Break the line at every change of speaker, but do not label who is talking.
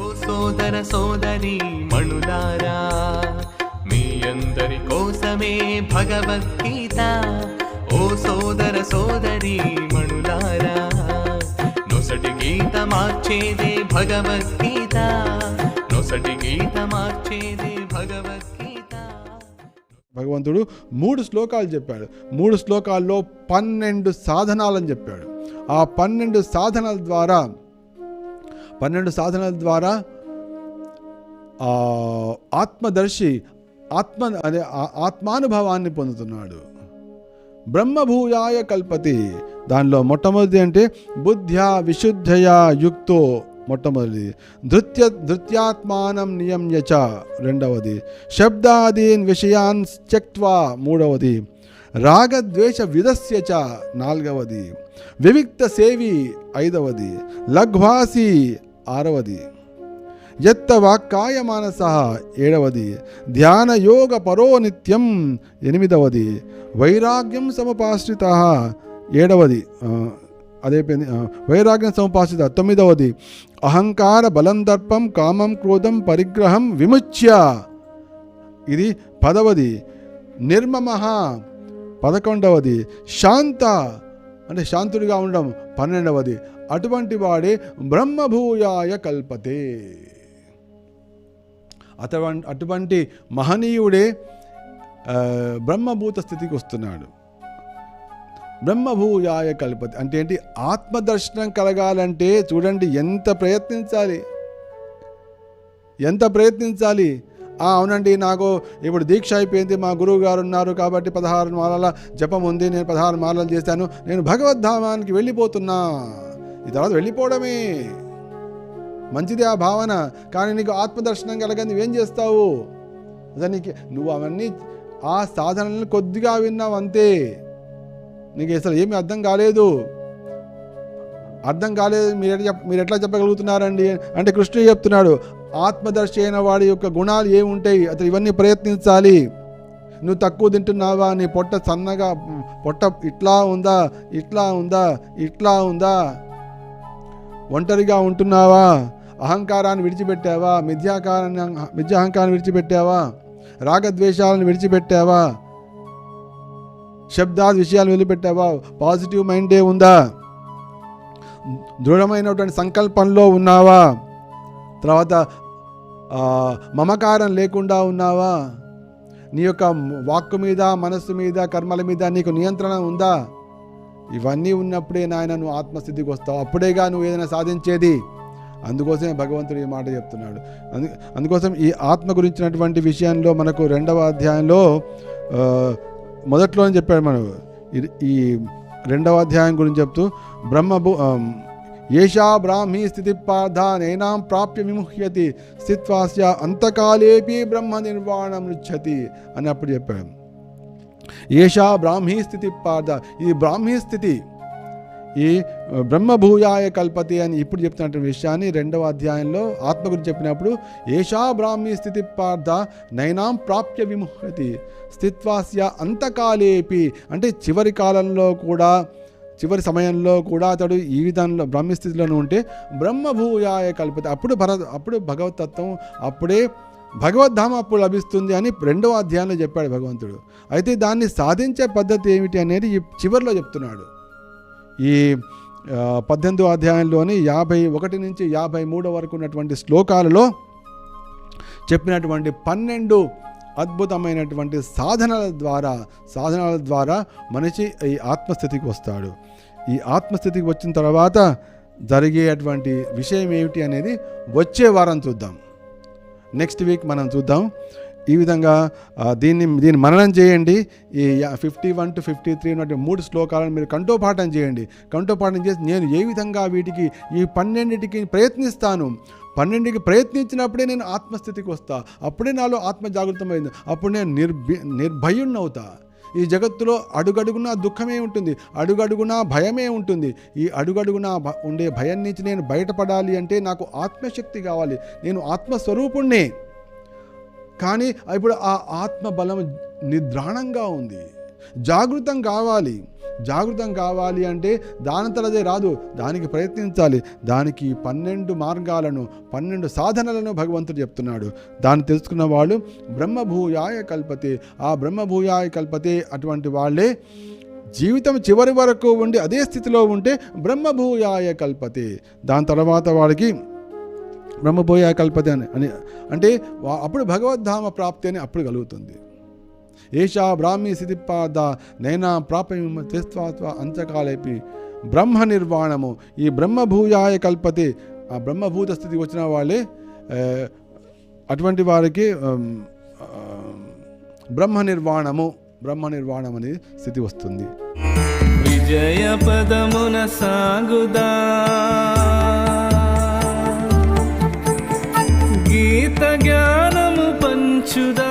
ఓ సోదర సోదరి మణులారా మీ అందరి కోసమే భగవద్గీత. ఓ సోదర సోదరి మణులారా నొసటి గీత మార్చేదే భగవద్గీత. నొసటి గీత మార్చేదే భగవద్గీత.
భగవంతుడు మూడు శ్లోకాలు చెప్పాడు. మూడు శ్లోకాల్లో పన్నెండు సాధనాలని చెప్పాడు. ఆ పన్నెండు సాధనల ద్వారా పన్నెండు సాధనల ద్వారా ఆత్మదర్శి ఆత్మ అదే ఆత్మానుభవాన్ని పొందుతున్నాడు. బ్రహ్మభూయాయ కల్పతి. దానిలో మొట్టమొదటి అంటే బుద్ధ్యా విశుద్ధయా యుక్తో మొట్టమొదటిది. ధృత్య ధృత్యాత్మానం నియమ్యచ రెండవది. శబ్దాదీన్ విషయాన్ త్యక్వా మూడవది. రాగద్వేష విదస్య నాలుగవది. వివిక్త సేవి ఐదవది. లఘ్వాసి ఆరవది. ఎత్త వాక్కాయ మానస ఏడవది. ధ్యానయోగ పరో నిత్యం ఎనిమిదవది. వైరాగ్యం సముపాశ్రిత ఏడవది. ఆ, అదైపోయింది వైరాగ్యం సముపాసిత తొమ్మిదవది. అహంకార బలం దర్పం కామం క్రోధం పరిగ్రహం విముచ్య. ఇది పదవది. నిర్మమ పదకొండవది శాంత. అంటే శాంతుడిగా ఉండడం పన్నెండవది. అటువంటి వాడే బ్రహ్మభూయాయ కల్పతే. అటువంటి అటువంటి మహనీయుడే బ్రహ్మభూత స్థితికి వస్తున్నాడు. బ్రహ్మభూయాయ కల్పతి అంటే ఏంటి? ఆత్మదర్శనం కలగాలంటే చూడండి ఎంత ప్రయత్నించాలి. ఎంత ప్రయత్నించాలి? అవునండి నాకు ఇప్పుడు దీక్ష అయిపోయింది మా గురువు గారు ఉన్నారు కాబట్టి పదహారు మాలల జపం ఉంది నేను పదహారు మాలలు చేశాను నేను భగవద్ధామానికి వెళ్ళిపోతున్నా. ఈ తర్వాత వెళ్ళిపోవడమే. మంచిది ఆ భావన కానీ నీకు ఆత్మదర్శనం కలగని నువ్వేం చేస్తావు? దానికి నువ్వు అవన్నీ ఆ సాధనలను కొద్దిగా విన్నావు అంతే. నీకు అసలు ఏమీ అర్థం కాలేదు. అర్థం కాలేదు మీరు మీరు ఎట్లా చెప్పగలుగుతున్నారండి? అంటే కృష్ణుడు చెప్తున్నాడు ఆత్మదర్శి అయిన వాడి యొక్క గుణాలు ఏముంటాయి? అతను ఇవన్నీ ప్రయత్నించాలి. నువ్వు తక్కువ తింటున్నావా? నీ పొట్ట సన్నగా పొట్ట ఇట్లా ఉందా? ఇట్లా ఉందా? ఇట్లా ఉందా? ఒంటరిగా ఉంటున్నావా? అహంకారాన్ని విడిచిపెట్టావా? మిథ్యాకారాన్ని మిథ్యాహంకారాన్ని విడిచిపెట్టావా? రాగద్వేషాలను విడిచిపెట్టావా? శబ్దాది విషయాలు వదిలిపెట్టావా? పాజిటివ్ మైండే ఉందా? దృఢమైనటువంటి సంకల్పంలో ఉన్నావా? తర్వాత మమకారం లేకుండా ఉన్నావా? నీ యొక్క వాక్కు మీద మనస్సు మీద కర్మల మీద నీకు నియంత్రణ ఉందా? ఇవన్నీ ఉన్నప్పుడే నాయన నువ్వు ఆత్మస్థితికి వస్తావు. అప్పుడేగా నువ్వు ఏదైనా సాధించేది. అందుకోసమే భగవంతుడు ఈ మాట చెప్తున్నాడు. అందు అందుకోసం ఈ ఆత్మ గురించినటువంటి విషయంలో మనకు రెండవ అధ్యాయంలో మొదట్లోనే చెప్పాడు మనం ఇది- ఈ రెండవ అధ్యాయం గురించి చెప్తూ బ్రహ్మ భూ ఏషా బ్రాహ్మీ స్థితి పార్థానైనాం ప్రాప్య విముహ్యతి స్థిత్వాస్య అంతకాలేపి బ్రహ్మ నిర్వాణం రుచ్చతి అని అప్పుడు చెప్పాడు. ఏషా బ్రాహ్మీ స్థితి పార్థ ఇది బ్రాహ్మీ స్థితి ఈ బ్రహ్మభూయాయ కల్పతి అని ఇప్పుడు చెప్తున్నటువంటి విషయాన్ని రెండవ అధ్యాయంలో ఆత్మ గురించి చెప్పినప్పుడు ఏషా బ్రాహ్మీ స్థితి పార్థ నైనాం ప్రాప్య విముహ్యతి స్థిత్వాస్య అంతకాలేపి అంటే చివరి కాలంలో కూడా చివరి సమయంలో కూడా అతడు ఈ విధంలో బ్రహ్మస్థితిలోనే ఉంటే బ్రహ్మభూయాయ కల్పిత. అప్పుడు భర అప్పుడు భగవతత్వం అప్పుడే భగవద్ధామ అప్పుడు లభిస్తుంది అని రెండవ అధ్యాయంలో చెప్పాడు భగవంతుడు. అయితే దాన్ని సాధించే పద్ధతి ఏమిటి అనేది ఈ చివరిలో చెప్తున్నాడు. ఈ పద్దెనిమిదో అధ్యాయంలోని యాభై ఒకటి నుంచి యాభై మూడు వరకు ఉన్నటువంటి శ్లోకాలలో చెప్పినటువంటి పన్నెండు అద్భుతమైనటువంటి సాధనల ద్వారా సాధనల ద్వారా మనిషి ఈ ఆత్మస్థితికి వస్తాడు. ఈ ఆత్మస్థితికి వచ్చిన తర్వాత జరిగేటువంటి విషయం ఏమిటి అనేది వచ్చే వారం చూద్దాం. నెక్స్ట్ వీక్ మనం చూద్దాం. ఈ విధంగా దీన్ని దీన్ని మననం చేయండి. ఈ fifty one to fifty three ఉన్నటువంటి మూడు శ్లోకాలను మీరు కంఠోపాఠం చేయండి. కంఠోపాఠం చేసి నేను ఏ విధంగా వీటికి ఈ పన్నెండింటికి ప్రయత్నిస్తాను? పన్నెండుకి ప్రయత్నించినప్పుడే నేను ఆత్మస్థితికి వస్తా. అప్పుడే నాలో ఆత్మ జాగృతమైంది. అప్పుడు నేను నిర్భి నిర్భయుణ్ణవుతా. ఈ జగత్తులో అడుగడుగునా దుఃఖమే ఉంటుంది. అడుగడుగునా భయమే ఉంటుంది. ఈ అడుగడుగునా భ- ఉండే భయం నుంచి నేను బయటపడాలి అంటే నాకు ఆత్మశక్తి కావాలి. నేను ఆత్మస్వరూపుణ్ణే. కానీ ఇప్పుడు ఆ ఆత్మ బలం నిద్రాణంగా ఉంది. జాగృతం కావాలి. జాగృతం కావాలి అంటే దానంతలదే రాదు. దానికి ప్రయత్నించాలి. దానికి పన్నెండు మార్గాలను పన్నెండు సాధనలను భగవంతుడు చెప్తున్నాడు. దాన్ని తెలుసుకున్న వాళ్ళు బ్రహ్మభూయాయ కల్పతే. ఆ బ్రహ్మభూయాయ కల్పతే అటువంటి వాళ్ళే జీవితం చివరి వరకు ఉండి అదే స్థితిలో ఉంటే బ్రహ్మభూయాయ కల్పతే. దాని తర్వాత వాడికి బ్రహ్మభూయాయ కల్పతే అని అని అంటే వా- అప్పుడు భగవద్ధామ ప్రాప్తి అని అప్పుడు కలుగుతుంది. ఏషా బ్రాహ్మీ స్థితిపాద నైనా ప్రాపం తెస్వాత్వ అంతకాలేపి బ్రహ్మ నిర్వాణము. ఈ బ్రహ్మభూయాయ కల్పతే ఆ బ్రహ్మభూత స్థితి వచ్చిన వాళ్ళే అటువంటి వారికి బ్రహ్మ నిర్వాణము బ్రహ్మ నిర్వాణం అనే స్థితి వస్తుంది.
విజయ పదమున సాగుదా? to the